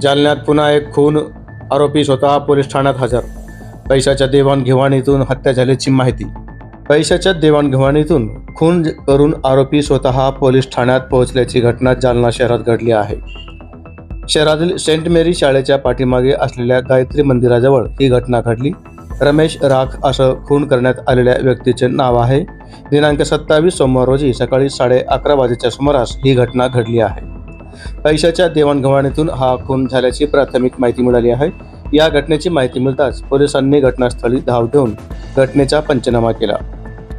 जालन्यात पुन्हा एक खून आरोपी स्वतः पोलीस ठाण्यात हजर. पैशाच्या देवाणघेवाणीतून हत्या झाल्याची माहिती. पैशाच्या देवाणघेवाणीतून खून करून आरोपी स्वतः पोलीस ठाण्यात पोहोचल्याची घटना जालना शहरात घडली आहे. शहरातील सेंट मेरी शाळेच्या पाठीमागे असलेल्या गायत्री मंदिराजवळ ही घटना घडली. रमेश राख असं खून करण्यात आलेल्या व्यक्तीचे नाव आहे. दिनांक सत्तावीस सोमवार रोजी सकाळी साडे अकरा वाजेच्या सुमारास ही घटना घडली आहे. पैशाच्या देवाणघेवाणीतून हा खून झाल्याची प्राथमिक माहिती मिळाली आहे. या घटनेची माहिती मिळताच पोलिसांनी घटनास्थळी धाव घेऊन घटनेचा पंचनामा केला.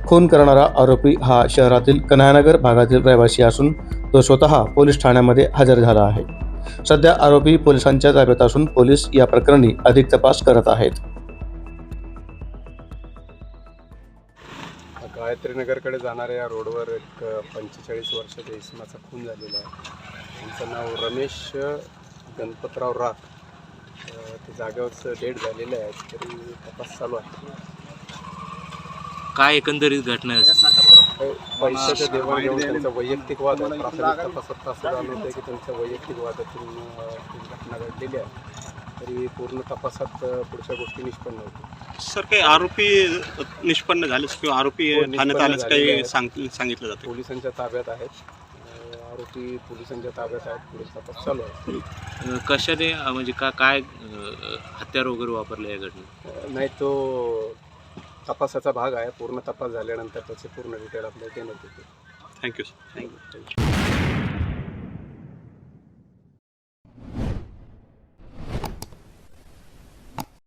खून करणारा आरोपी हा शहरातील कन्हानगर भागातील रहिवासी असून तो स्वतः पोलीस ठाण्यामध्ये हजर झाला आहे. सध्या आरोपी पोलिसांच्या ताब्यात असून पोलीस या प्रकरणी अधिक तपास करत आहेत. गायत्रीनगरकडे जाणाऱ्या या रोडवर एक पंचेचाळीस वर्षाच्या इसमाचा खून झालेला आहे. त्यांचं नाव रमेश गणपतराव राख अ, ते जागेवरचं डेट झालेलं आहे तरी तपास चालू आहे. काय एकंदरीत घटना आहे? पैशाच्या देवाणघेवाण त्यांचा वैयक्तिक वाद आहे. प्राथमिक तपासात असं जाणवतं की त्यांच्या वैयक्तिक वादातून अ, ही घटना घडलेली आहे. तरी पूर्ण तपासात अ, पुढच्या गोष्टी निष्पन्न होतील. सर काही आरोपी निष्पन्न झालेच किंवा आरोपी हो, निष्पन्न ठाण्यात आल्याचं झालेले काही आहेत. सांग सांगितलं जातं? पोलिसांच्या ताब्यात आहेत. आरोपी पोलिसांच्या ताब्यात आहेत पुढील तपास चालू आहे. अं, कशाने अं, म्हणजे का काय अं, हत्यार वगैरे वापरले या घटनेत? नाही तो तपासाचा भाग आहे. पूर्ण तपास झाल्यानंतर त्याचे पूर्ण डिटेल आपल्याला देण्यात येते थँक्यू सर थँक्यू